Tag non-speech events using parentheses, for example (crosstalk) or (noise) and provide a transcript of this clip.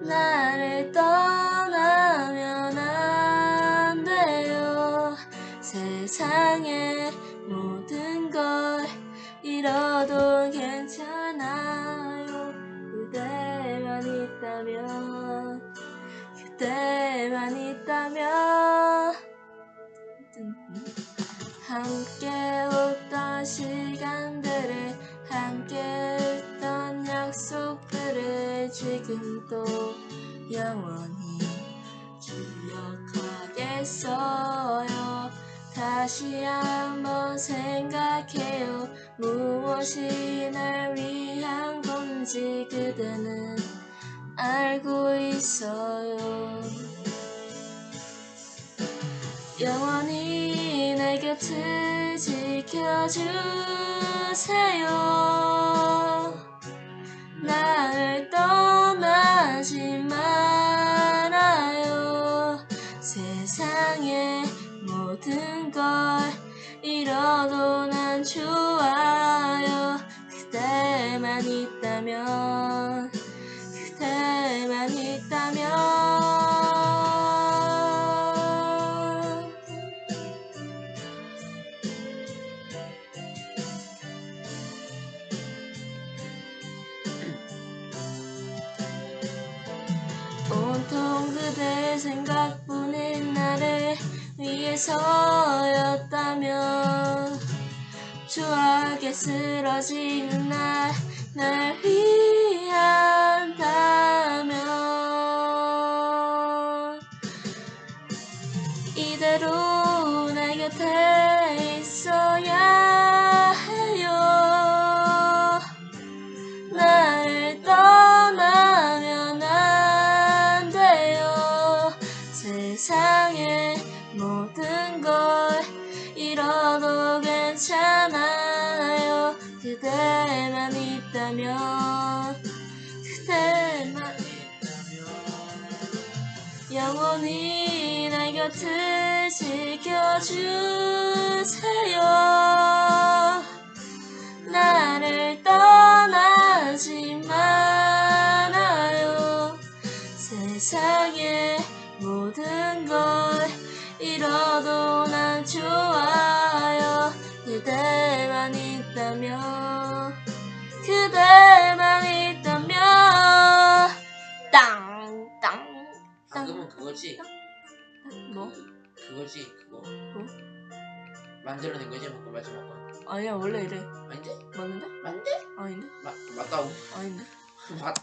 나를 떠나면 안 돼요. 세상의 모든 걸 잃어도 괜찮아요. 그대만 있다면 그대만 있다면 함께 웃던 시간들을 함께 했던 지금도 영원히 기억하겠어요. 다시 한번 생각해요. 무엇이 날 위한 건지 그대는 알고 있어요. 영원히 내 곁을 지켜주세요 모든 걸 잃어도 난 좋아요. 그대만 있다면 그대만 있다면. (clears throat) 온통 그대 생각뿐인 나를 위해서였다면 추억에 쓰러지는 날, 날 위한다면 이대로 내 곁에 있어 그대만 있다면 그대만 영원히 내 곁을 지켜주세요. 나를 떠나지 말아요. 세상의 모든 걸 잃어도 난 그거지. 뭐? 그거지 그거. 뭐? 만들어낸 거지 뭐그 마지막 거. 아니야 원래 이래 아닌데? 맞는데? 맞는데? 아닌데? 맞 맞다고. 아닌데? 맞